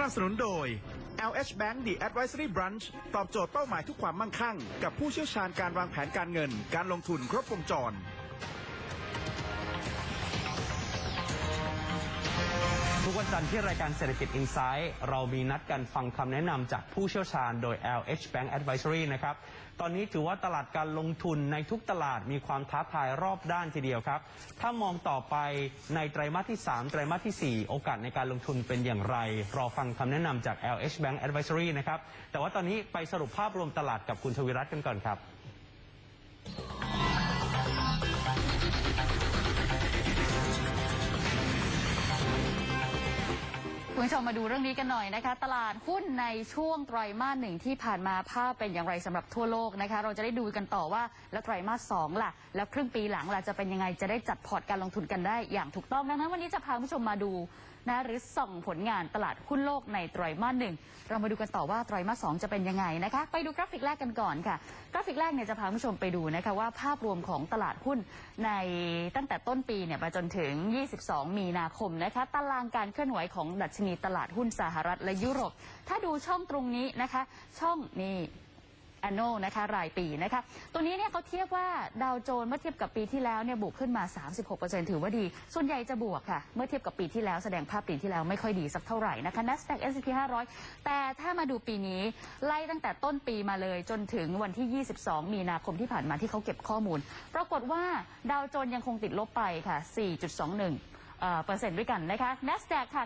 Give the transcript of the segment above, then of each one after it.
สนับสนุนโดย LH Bank The Advisory Branch ตอบโจทย์เป้าหมายทุกความมั่งคั่ง กับผู้เชี่ยวชาญการวางแผนการเงิน การลงทุนครบวงจร ทุกวันจันทร์ที่รายการเศรษฐกิจ Insight เรามีนัดกันฟังคำแนะนำจากผู้เชี่ยวชาญโดย LH Bank Advisory นะครับ ตอนนี้ถือว่าตลาดการลงทุนในทุกตลาดมีความท้าทายรอบด้านทีเดียวครับ ถ้ามองต่อไปในไตรมาสที่ 3 ไตรมาสทีสี่4 โอกาสในการลงทุนเป็นอย่างไร รอฟังคำแนะนำจาก LH Bank Advisory นะครับ แต่ว่าตอนนี้ไปสรุปภาพรวมตลาดกับคุณชวิรัตน์กันก่อนครับ คุณผู้ชมมาดูเรื่องนี้กันหน่อยนะคะ ตลาดหุ้นในช่วงไตรมาสหนึ่งที่ผ่านมาภาพเป็นอย่างไรสำหรับทั่วโลกนะคะ เราจะได้ดูกันต่อว่าแล้วไตรมาสสองล่ะ แล้วครึ่งปีหลังล่ะจะเป็นยังไงจะได้จัดพอร์ตการลงทุนกันได้อย่างถูกต้องดังนั้นวันนี้จะพาคุณผู้ชมมาดู นะหรือส่องผลงานตลาดหุ้นโลกในไตรมาสหนึ่งเรามาดูกันต่อว่าไตรมาสสองจะเป็นยังไงนะคะไปดูกราฟิกแรกกันก่อนค่ะ กราฟิกแรกเนี่ยจะพาคุณผู้ชมไปดูนะคะว่าภาพรวมของตลาดหุ้นในตั้งแต่ต้นปีเนี่ยมาจนถึง 22 มีนาคมนะคะตารางการเคลื่อนไหวของดัชนีตลาดหุ้นสหรัฐและยุโรป ถ้าดูช่องตรงนี้นะคะ ช่องนี้ annual นะคะรายปีนะคะตัวนี้เนี่ยเขาเทียบว่าดาวโจนส์เมื่อเทียบกับปีที่แล้วเนี่ยบวกขึ้นมา 36%ถือว่าดี ส่วนใหญ่จะบวกค่ะ เมื่อเทียบกับปีที่แล้วแสดงภาพปีที่แล้วไม่ค่อยดีสักเท่าไหร่นะคะ NASDAQ S&P 500 แต่ถ้ามาดูปีนี้ไล่ตั้งแต่ต้นปีมาเลยจนถึงวันที่ 22 มีนาคมที่ผ่านมาที่เขาเก็บข้อมูล ปรากฏว่าดาวโจนส์ยังคงติดลบไปค่ะ 4.21 เอ่อเปอร์เซ็นต์ด้วยกันนะคะ NASDAQ ค่ะ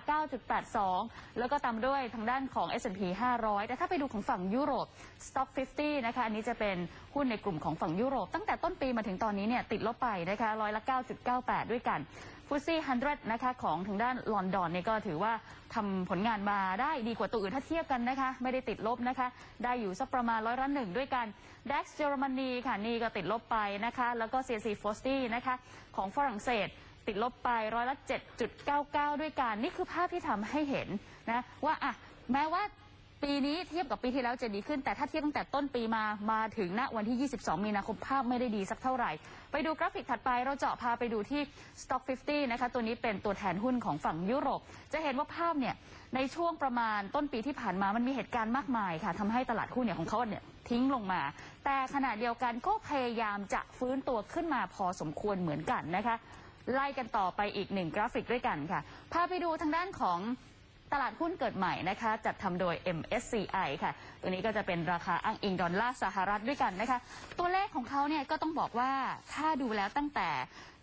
9.82 แล้วก็ตามด้วยทางด้านของ S&P 500 แต่ถ้าไปดูของฝั่งยุโรป Stock 50 นะคะ อันนี้จะเป็นหุ้นในกลุ่มของฝั่งยุโรป ตั้งแต่ต้นปีมาถึงตอนนี้เนี่ยติดลบไปนะคะร้อยละ 9.98 ด้วยกันฟุตซี่100นะคะของทางด้านลอนดอนเนี่ยก็ถือว่าทำผลงานมาได้ดีกว่าตัวอื่นถ้าเทียบกันนะคะ ไม่ได้ติดลบนะคะ ได้อยู่สักประมาณร้อยละหนึ่งด้วยกัน DAX เยอรมนีค่ะนี่ก็ติดลบไปนะคะ แล้วก็ CAC 40นะคะของฝรั่งเศส ติดลบไปร้อยละ 7.99 ด้วยกัน นี่คือภาพที่ทำให้เห็นนะว่าอะแม้ว่าปีนี้เทียบกับปีที่แล้วจะดีขึ้น แต่ถ้าเทียบตั้งแต่ต้นปีมามาถึงณวันที่ 22 มีนาคมภาพไม่ได้ดีสักเท่าไหร่ ไปดูกราฟิกถัดไปเราเจาะพาไปดูที่ Stock 50 นะคะ ตัวนี้เป็นตัวแทนหุ้นของฝั่งยุโรป จะเห็นว่าภาพเนี่ยในช่วงประมาณต้นปีที่ผ่านมามันมีเหตุการณ์มากมายค่ะทำให้ตลาดหุ้นเนี่ยของเขาเนี่ยทิ้งลงมา แต่ขณะเดียวกันก็พยายามจะฟื้นตัวขึ้นมาพอสมควรเหมือนกันนะคะ ไล่กันต่อไปอีกหนึ่งกราฟิกด้วยกันค่ะ พาไปดูทางด้านของตลาดหุ้นเกิดใหม่นะคะจัดทำโดย MSCI ค่ะ ตัวนี้ก็จะเป็นราคาอ้างอิงดอลลาร์สหรัฐด้วยกันนะคะ ตัวเลขของเขาเนี่ยก็ต้องบอกว่าถ้าดูแล้วตั้งแต่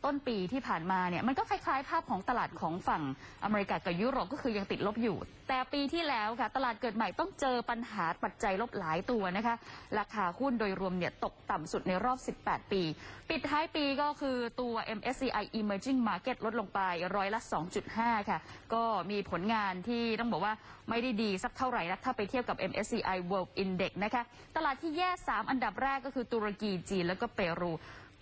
ต้นปีที่ผ่านมาเนี่ยมันก็คล้ายๆ ภาพของตลาดของฝั่งอเมริกากับยุโรปก็คือยังติดลบอยู่ แต่ปีที่แล้วค่ะตลาดเกิดใหม่ต้องเจอปัญหาปัจจัยลบหลายตัวนะคะราคาหุ้นโดยรวมเนี่ยตกต่ำสุดในรอบ 18 ปี ปิดท้ายปีก็คือตัว MSCI Emerging Market ลดลงไปร้อยละ 2.5 ค่ะ ก็มีผลงานที่ต้องบอกว่าไม่ได้ดีสักเท่าไหร่นะถ้าไปเทียบกับ MSCI World Index นะคะตลาดที่แย่ 3 อันดับแรกก็คือตุรกีจีนแล้วก็เปรู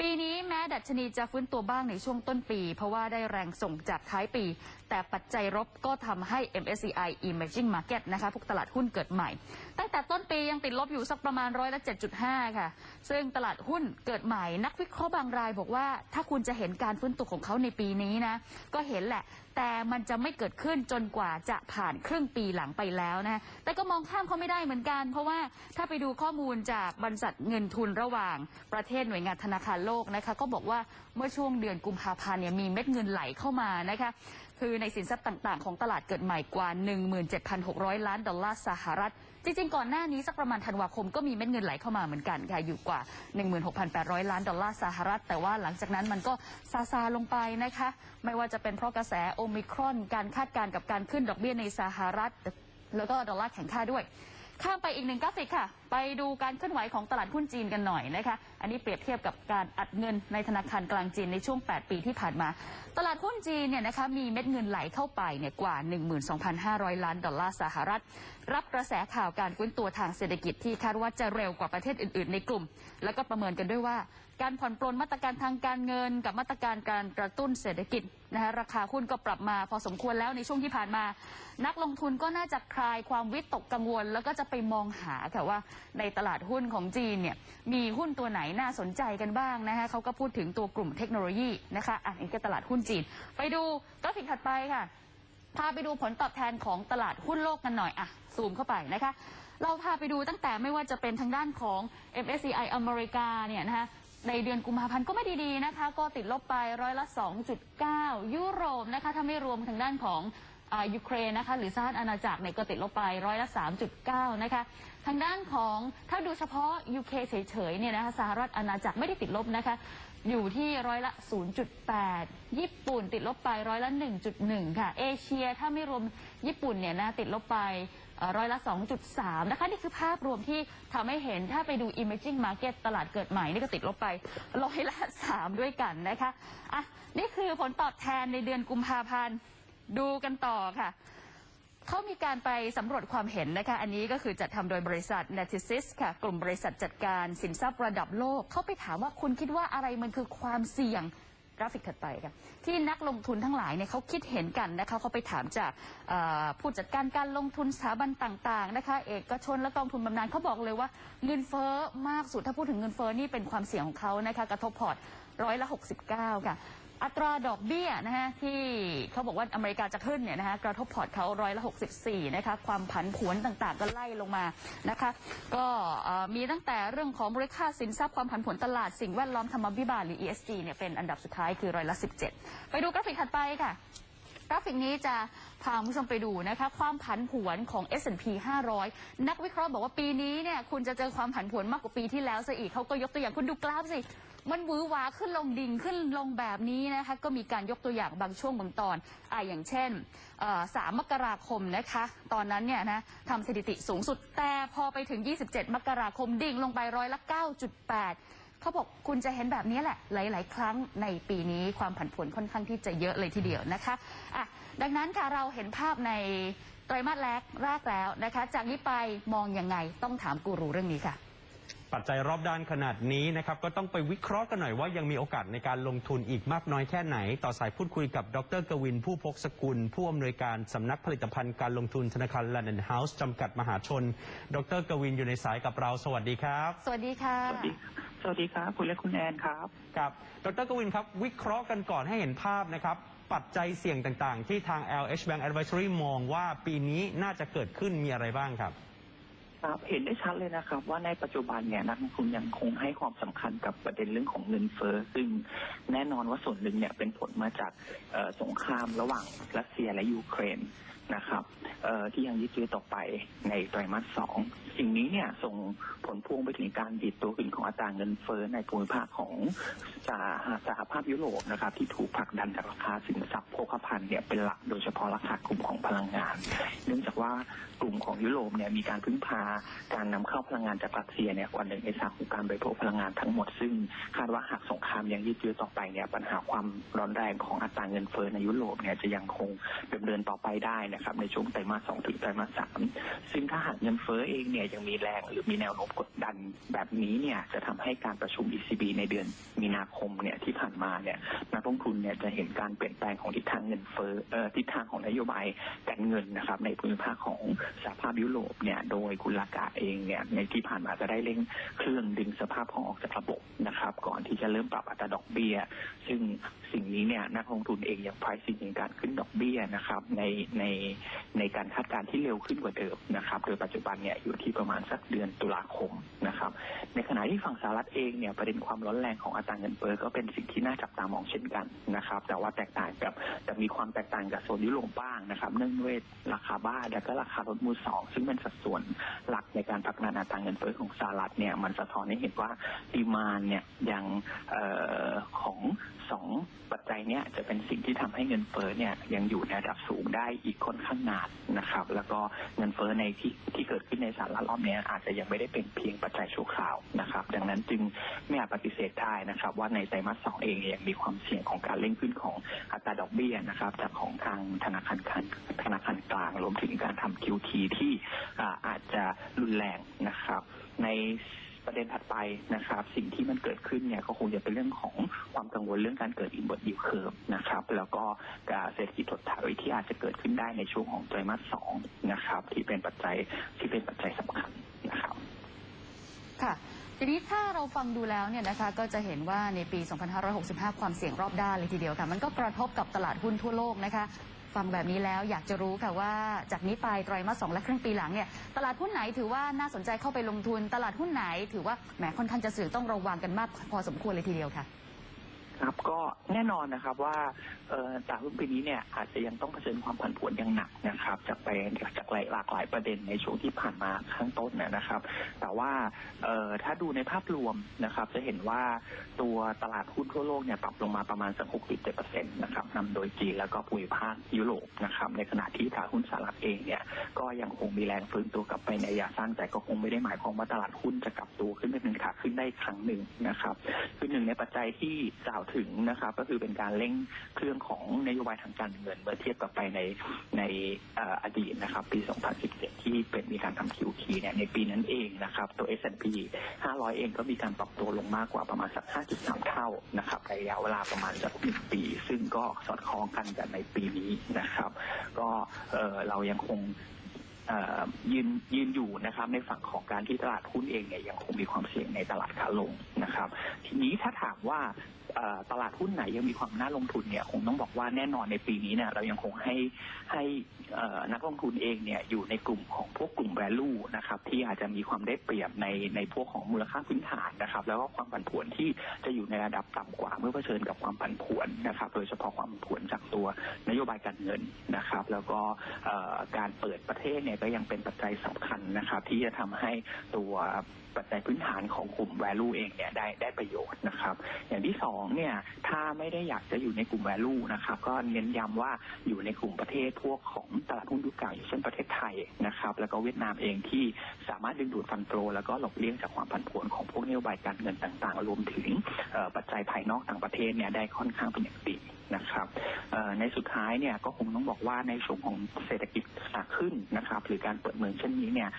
ปีนี้แม้ดัชนีจะฟื้นตัวบ้างในช่วงต้นปี เพราะว่าได้แรงส่งจากท้ายปี แต่ปัจจัยลบก็ทำให้ MSCI Emerging Market นะคะพวกตลาดหุ้นเกิดใหม่ ตั้งแต่ต้นปียังติดลบอยู่สักประมาณร้อยละ 7.5 ค่ะ ซึ่งตลาดหุ้นเกิดใหม่ นักวิเคราะห์บางรายบอกว่า ถ้าคุณจะเห็นการฟื้นตัวของเขาในปีนี้นะก็เห็นแหละ แต่มันจะไม่เกิดขึ้นจนกว่าจะผ่านครึ่งปีหลังไปแล้วนะแต่ก็มองข้ามเขาไม่ได้เหมือนกัน เพราะว่าถ้าไปดูข้อมูลจากบรรษัทเงินทุนระหว่างประเทศหน่วยงานธนาคารโลกนะคะก็บอกว่าเมื่อช่วงเดือนกุมภาพันธ์เนี่ยมีเม็ดเงินไหลเข้ามานะคะคือในสินทรัพย์ต่าง ๆ ของตลาดเกิดใหม่กว่า 17,600 ล้านดอลลาร์สหรัฐ จริงๆ ก่อนหน้านี้สักประมาณธันวาคมก็มีเม็ดเงินไหลเข้ามาเหมือนกันค่ะอยู่กว่า 16,800 ล้านดอลลาร์สหรัฐ แต่ว่าหลังจากนั้นมันก็ซาซาลงไปนะคะ ไม่ว่าจะเป็นเพราะกระแสโอมิครอน การคาดการณ์กับการขึ้นดอกเบี้ยในสหรัฐ แล้วก็ดอลลาร์แข็งค่าด้วย ข้ามไปอีกหนึ่งกราฟิกค่ะ ไปดูการเคลื่อนไหวของตลาดหุ้นจีนกันหน่อยนะคะ อันนี้เปรียบเทียบกับการอัดเงินในธนาคารกลางจีนในช่วง 8 ปีที่ผ่านมา ตลาดหุ้นจีนเนี่ยนะคะมีเม็ดเงินไหลเข้าไปเนี่ยกว่า 12,500 ล้านดอลลาร์สหรัฐ รับกระแสข่าวการฟื้นตัวทางเศรษฐกิจที่คาดว่าจะเร็วกว่าประเทศอื่น ๆ ในกลุ่ม แล้วก็ประเมินกันด้วยว่า การผ่อนปลนมาตรการทางการเงิน กับมาตรการการกระตุ้นเศรษฐกิจนะคะราคาหุ้นก็ปรับมาพอสมควรแล้วในช่วงที่ผ่านมา นักลงทุนก็น่าจะคลายความวิตกกังวล แล้วก็จะไปมองหาค่ะว่าในตลาดหุ้นของจีนเนี่ยมีหุ้นตัวไหนน่าสนใจกันบ้างนะคะเขาก็พูดถึงตัวกลุ่มเทคโนโลยีนะคะอะนี่ก็ตลาดหุ้นจีน ไปดูกราฟิกถัดไปค่ะพาไปดูผลตอบแทนของตลาดหุ้นโลกกันหน่อยอะซูมเข้าไปนะคะ เราพาไปดูตั้งแต่ไม่ว่าจะเป็นทางด้านของ MSCI อเมริกาเนี่ยนะคะ ในเดือนกุมภาพันธ์ก็ไม่ดีๆนะคะ ก็ติดลบไปร้อยละ 2.9 ยุโรปนะคะถ้าไม่รวมทางด้านของอยูเครนนะคะหรือสหรัฐอาณาจักรเนี่ยก็ติดลบไปร้อยละ 3.9 นะคะ ทางด้านของถ้าดูเฉพาะ UK เคเฉยๆเนี่ยนะคะสหรัฐอาณาจักรไม่ได้ติดลบนะคะ อยู่ที่ร้อยละ 0.8 ญี่ปุ่นติดลบไปร้อยละ 1.1 ค่ะ เอเชียถ้าไม่รวมญี่ปุ่นเนี่ยนะติดลบไป ร้อยละ 2.3 นะคะ นี่คือภาพรวมที่ทำให้เห็นถ้าไปดู emerging market ตลาดเกิดใหม่ นี่ก็ติดลบไปร้อยละ 3 ด้วยกันนะคะอะนี่คือผลตอบแทนในเดือนกุมภาพันธ์ดูกันต่อค่ะเขามีการไปสำรวจความเห็นนะคะ อันนี้ก็คือจัดทำโดยบริษัท n a t i s i s ค่ะ กลุ่มบริษัทจัดการสินทรัพย์ระดับโลก เขาไปถามว่าคุณคิดว่าอะไรมันคือความเสี่ยง กราฟิกถัดไปค่ะที่นักลงทุนทั้งหลายเนี่ยเขาคิดเห็นกันนะคะเขาไปถามจากเอ่อผู้จัดการการลงทุนสถาบันต่างๆนะคะเอกชนและกองทุนบำนาญเขาบอกเลยว่าเงินเฟ้อมากสุดถ้าพูดถึงเงินเฟ้อนี่เป็นความเสี่ยงของเขานะคะกระทบพอร์ตร้อยละ69 ค่ะ อัตราดอกเบี้ยนะฮะที่เขาบอกว่าอเมริกาจะขึ้นเนี่ยนะคะกระทบพอร์ตเขาร้อยละ64นะคะความผันผวนต่างๆ ก็ไล่ลงมานะคะ ก็มีตั้งแต่เรื่องของมูลค่าสินทรัพย์ความผันผวนตลาดสิ่งแวดล้อมธรรมบิบาลหรือ ESG เนี่ยเป็นอันดับสุดท้ายคือร้อยละ17 ไปดูกราฟิกถัดไปค่ะ ราฟิกนี้จะพาคุณผู้ชมไปดูนะคะความผันผวนของ S&P 500 นักวิเคราะห์บอกว่าปีนี้เนี่ยคุณจะเจอความผันผวนมากกว่าปีที่แล้วซะอีกเขาก็ยกตัวอย่างคุณดูกราฟสิ มันวือวาขึ้นลงดิ่งขึ้นลงแบบนี้นะคะก็มีการยกตัวอย่างบางช่วงบางตอนอ่าอย่างเช่นเอ่อ3มกราคมนะคะ ตอนนั้นเนี่ยนะทำสถิติสูงสุดแต่พอไปถึง 27 มกราคมดิ่งลงไปร้อยละ9.8 เขาบอกคุณจะเห็นแบบนี้แหละ หลาย ๆ ครั้งในปีนี้ความผันผวนค่อนข้างที่จะเยอะเลยทีเดียวนะคะอะดังนั้นค่ะเราเห็นภาพในไตรมาสแรกแรกแล้วนะคะ จากนี้ไปมองยังไงต้องถามกูรูเรื่องนี้ค่ะปัจจัยรอบด้านขนาดนี้นะครับก็ต้องไปวิเคราะห์กันหน่อยว่ายังมีโอกาสในการลงทุนอีกมากน้อยแค่ไหน ต่อสายพูดคุยกับดรกวินผู้พกสกุล ผู้อำนวยการสำนักผลิตภัณฑ์การลงทุนธนาคาร London House จำกัดมหาชน ดรกวินอยู่ในสายกับเรา สวัสดีครับ สวัสดีค่ะสวัสดี สวัสดีครับคุณและคุณแอนครับ ครับดรกวินครับ วิเคราะห์กันก่อนให้เห็นภาพนะครับ ปัจจัยเสี่ยงต่างๆ ที่ทาง LH Bank Advisory มองว่าปีนี้น่าจะเกิดขึ้นมีอะไรบ้างครับ ครับ เห็นได้ชัดเลยนะครับ ว่าในปัจจุบันเนี่ยนักลงทุนยังคงให้ความสำคัญกับประเด็นเรื่องของเงินเฟ้อซึ่งแน่นอนว่าส่วนหนึ่งเนี่ยเป็นผลมาจากเอ่อสงครามระหว่างรัสเซียและยูเครน นะครับที่ยังยืดเยื้อต่อไปในไตรมาสสองสิ่งนี้เนี่ยส่งผลพวงไปถึงการดีดตัวขึ้นของอัตราเงินเฟ้อในภูมิภาคของสหสหภาพยุโรปนะครับ ที่ถูกผลักดันจากราคาสินทรัพย์โภคภัณฑ์เนี่ยเป็นหลักโดยเฉพาะราคากลุ่มของพลังงาน เนื่องจากว่ากลุ่มของยุโรปเนี่ยมีการพึ่งพาการนำเข้าพลังงานจากรัสเซียเนี่ยกว่าหนึ่งในสามของการบริโภคพลังงานทั้งหมดซึ่งคาดว่าหากสงครามยังยืดเยื้อต่อไปเนี่ยปัญหาความร้อนแรงของอัตราเงินเฟ้อในยุโรปเนี่ยจะยังคงดำเนินต่อไปได้นะครับในช่วงไตรมาสสองถึงไตรมาสสามซึ่งถ้าหากเงินเฟ้อเองเนี่ยยังมีแรงหรือมีแนวโน้มกดดันแบบนี้เนี่ยจะทำให้การประชุม ECB ในเดือนมีนาคมเนี่ยที่ผ่านมาเนี่ยนักลงทุนเนี่ยจะเห็นการเปลี่ยนแปลงของทิศทางเงินเฟ้อเอ่อทิศทางของนโยบายการเงินนะครับในภูมิภาคของสหภาพยุโรปเนี่ยโดยคุณลากาเองเนี่ยในที่ผ่านมาจะได้เร่งเครื่องดึงสภาพคล่องออกจากระบบนะครับก่อนที่จะเริ่มปรับอัตราดอกเบี้ยซึ่งสิ่งนี้เนี่ยนักลงทุนเองยัง pricing ในการขึ้นดอกเบี้ยนะครับในในในการคาดการณ์ที่เร็วขึ้นกว่าเดิมนะครับโดยปัจจุบันเนี่ยอยู่ที่ประมาณสักเดือนตุลาคมนะครับในขณะที่ฝั่งสหรัฐเองเนี่ยประเด็นความร้อนแรงของอัตราเงินเฟ้อก็เป็นสิ่งที่น่าจับตามองเช่นกันนะครับแต่ว่าแตกต่างกับแต่มีความแตกต่างกับโซนยุโรปบ้างนะครับเนื่องด้วยราคาบ้านและก็ราคารถมือสองซึ่งเป็นสัดส่วนหลักในการผลักดันอัตราเงินเฟ้อของสหรัฐเนี่ยมันสะท้อนให้เห็นว่าดีมานเนี่ยยังออของสอง ปัจจัยเนี้ยจะเป็นสิ่งที่ทำให้เงินเฟ้อเนี่ยยังอยู่ในระดับสูงได้อีกค่อนข้างนานนะครับ แล้วก็เงินเฟ้อในที่ที่เกิดขึ้นในสหรัฐรอบนี้อาจจะยังไม่ได้เป็นเพียงปัจจัยชั่วคราวนะครับ ดังนั้นจึงไม่อาจปฏิเสธได้นะครับ ว่าในไตรมาสสองเองยังมีความเสี่ยงของการเร่งขึ้นของอัตราดอกเบี้ยนะครับ จากของทางธนาคารกลางธนาคารกลางรวมถึงการทำ QT ที่อ่อาจจะรุนแรงนะครับ ใน ประเด็นถัดไปนะครับ สิ่งที่มันเกิดขึ้นเนี่ยก็คงจะเป็นเรื่องของความกังวลเรื่องการเกิดอินเวอร์ดิวเคิร์ฟนะครับ แล้วก็การเศรษฐกิจถดถอยที่อาจจะเกิดขึ้นได้ในช่วงของไตรมาสสองนะครับ ที่เป็นปัจจัยที่เป็นปัจจัยสำคัญนะครับค่ะทีนี้ถ้าเราฟังดูแล้วเนี่ยนะคะก็จะเห็นว่าในปี 2565 ความเสี่ยงรอบด้านเลยทีเดียวค่ะ มันก็กระทบกับตลาดหุ้นทั่วโลกนะคะ ฟังแบบนี้แล้วอยากจะรู้ค่ะว่าจากนี้ไปไตรมาสสองและครึ่งปีหลังเนี่ยตลาดหุ้นไหนถือว่าน่าสนใจเข้าไปลงทุน ตลาดหุ้นไหน ถือว่าแหมค่อนข้างจะสื่อต้องระวังกันมากพอสมควรเลยทีเดียวค่ะ ครับก็แน่นอนนะครับว่าตลาดหุ้นปีนี้เนี่ยอาจจะยังต้องเผชิญความผันผวนอย่างหนักนะครับ จากไปจากหลายหลากหลายประเด็นในช่วงที่ผ่านมาข้างต้นนะนะครับ แต่ว่าถ้าดูในภาพรวมนะครับ จะเห็นว่าตัวตลาดหุ้นทั่วโลกเนี่ยปรับลงมาประมาณสัก6.7%นะครับนำโดยจีนแล้วก็ภูมิภาคยุโรปนะครับในขณะที่ตลาดหุ้นสหรัฐเองเนี่ยก็ยังคงมีแรงฟื้นตัวกลับไปในระยะสั้นแต่ก็คงไม่ได้หมายความว่าตลาดหุ้นจะกลับตัวขึ้นไปเป็นขาขึ้นได้อีกครั้งหนึ่งนะครับคือหนึ่งในปัจจัยที่กล่าวถึงนะครับ ก็คือเป็นการเร่งเครื่องของนโยบายทางการเงินเมื่อเทียบกับไปในในออดีตนะครับ ปี 2017 ที่เป็นมีการทำ QT เนี่ยในปีนั้นเองนะครับ ตัว S&P 500 เองก็มีการปรับตัวลงมากกว่าประมาณสัก 5.3 เท่านะครับในระยะเวลาประมาณสักหนึ่งปี ซึ่งก็สอดคล้องกันกับในปีนี้นะครับ ก็เเรายังคงยืนยืนอยู่นะครับในฝั่งของการที่ตลาดหุ้นเองเนี่ยยังคงมีความเสี่ยงในตลาดขาลงนะครับ ทีนี้ถ้าถามว่า ตลาดหุ้นไหนยังมีความน่าลงทุนเนี่ยคงต้องบอกว่าแน่นอนในปีนี้เนี่ยเรายังคงให้ให้นักลงทุนเองเนี่ยอยู่ในกลุ่มของพวกกลุ่ม value นะครับที่อาจจะมีความได้เปรียบในในพวกของมูลค่าพื้นฐานนะครับ แล้วก็ความผันผวนที่จะอยู่ในระดับต่ำกว่าเมื่อเผชิญกับความผันผวนนะครับ โดยเฉพาะความผันผวนจากตัวนโยบายการเงินนะครับ แล้วก็การเปิดประเทศเนี่ยก็ยังเป็นปัจจัยสำคัญนะครับ ที่จะทำให้ตัวปัจจัยพื้นฐานของกลุ่ม value เองเนี่ยได้ได้ประโยชน์นะครับ อย่างที่สองเนี่ยถ้าไม่ได้อยากจะอยู่ในกลุ่ม value นะครับก็เน้นย้ำว่าอยู่ในกลุ่มประเทศพวกของตลาดหุ้นยุคเก่าอย่างเช่นประเทศไทยนะครับแล้วก็เวียดนามเองที่สามารถดึงดูดฟันโฟลแล้วก็หลบเลี่ยงจากความผันผวนของพวกนโยบายการเงินต่างๆ รวมถึงปัจจัยภายนอกต่างประเทศเนี่ยได้ค่อนข้างเป็นอย่างดีนะครับในสุดท้ายเนี่ยก็คงต้องบอกว่าในช่วงของเศรษฐกิจขาขึ้นนะครับ หรือการเปิดเมืองเช่นนี้เนี่ย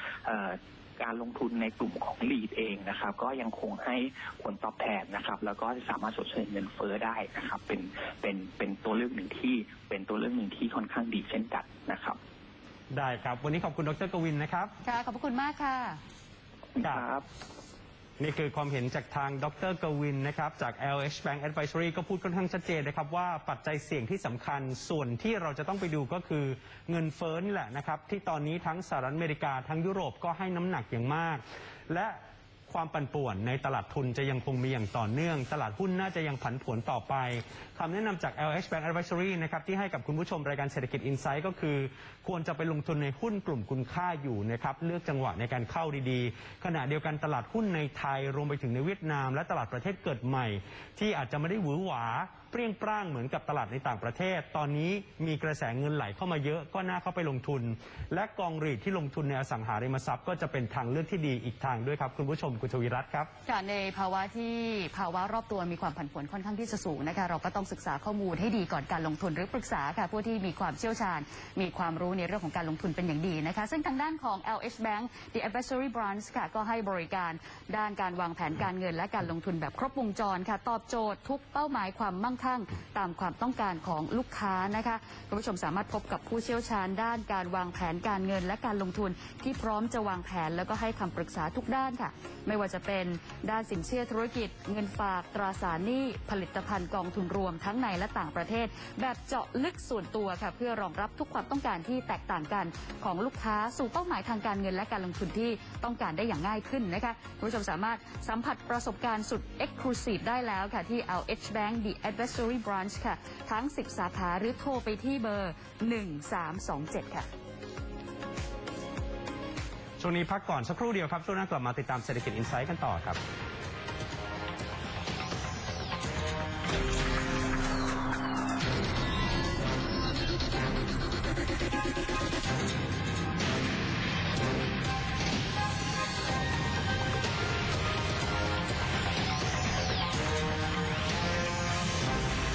การลงทุนในกลุ่มของ lead เองนะครับ ก็ยังคงให้ผลตอบแทนนะครับ แล้วก็สามารถชดเชยเงินเฟ้อได้นะครับ เป็นเป็นเป็นตัวเลือกหนึ่งที่เป็นตัวเลือกหนึ่งที่ค่อนข้างดีเช่นกันนะครับ ได้ครับ วันนี้ขอบคุณดรกวินนะครับ ค่ะ ขอบพระคุณมากค่ะ ครับ นี่คือความเห็นจากทางดรกวินนะครับจาก LH Bank Advisory ก็พูดค่อนข้างชัดเจนนะครับว่าปัจจัยเสี่ยงที่สำคัญส่วนที่เราจะต้องไปดูก็คือเงินเฟ้อนี่แหละนะครับที่ตอนนี้ทั้งสหรัฐอเมริกาทั้งยุโรปก็ให้น้ำหนักอย่างมาก และ ความปั่นป่วนในตลาดทุนจะยังคงมีอย่างต่อเนื่อง ตลาดหุ้นน่าจะยังผันผวนต่อไปคำแนะนำจาก LH Bank Advisory นะครับที่ให้กับคุณผู้ชมรายการเศรษฐกิจ Insight ก็คือ ควรจะไปลงทุนในหุ้นกลุ่มคุณค่าอยู่นะครับเลือกจังหวะในการเข้าดีๆ ขณะเดียวกันตลาดหุ้นในไทยรวมไปถึงในเวียดนาม และตลาดประเทศเกิดใหม่ ที่อาจจะไม่ได้หวือหวาเปรี้ยงปร้างเหมือนกับตลาดในต่างประเทศ ตอนนี้มีกระแสเงินไหลเข้ามาเยอะก็น่าเข้าไปลงทุน และกองรีดที่ลงทุนในอสังหาริมทรัพย์ก็จะเป็นทางเลือกที่ดีอีกทางด้วยครับคุณผู้ชมคุณชวีรัตน์ครับ ค่ะในภาวะที่ภาวะรอบตัวมีความผันผวนค่อนข้างที่จะสูงนะคะเราก็ต้องศึกษาข้อมูลให้ดีก่อนการลงทุนหรือปรึกษาค่ะผู้ที่มีความเชี่ยวชาญ มีความรู้ในเรื่องของการลงทุนเป็นอย่างดีนะคะซึ่งทางด้านของ LH Bank The Advisory Branch ค่ะก็ให้บริการด้านการวางแผนการเงิน และการลงทุนแบบครบวงจรค่ะตอบโจทย์ทุกเป้าหมายความมั่งคั่งตามความต้องการของลูกค้านะคะคุณผู้ชมสามารถพบกับผู้เชี่ยวชาญด้านการวางแผนการเงินและการลงทุนที่พร้อมจะวางแผนแล้วก็ให้คำปรึกษาทุกด้านค่ะ ไม่ว่าจะเป็นด้านสินเชื่อธุรกิจ เงินฝากตราสารหนี้ผลิตภัณฑ์กองทุนรวมทั้งในและต่างประเทศ แบบเจาะลึกส่วนตัวค่ะ เพื่อรองรับทุกความต้องการที่แตกต่างกันของลูกค้าสู่เป้าหมายทางการเงินและการลงทุนที่ต้องการได้อย่างง่ายขึ้นนะคะคุณผู้ชมสามารถสัมผัสประสบการณ์สุด Exclusive ได้แล้วค่ะที่ LH Bank The Luxury Branch ค่ะ ทั้ง 10 สาขาหรือโทรไปที่เบอร์ 1327 ค่ะ ช่วงนี้พักก่อนสักครู่เดียวครับช่วงหน้ากลับมาติดตามเศรษฐกิจอินไซต์กันต่อครับ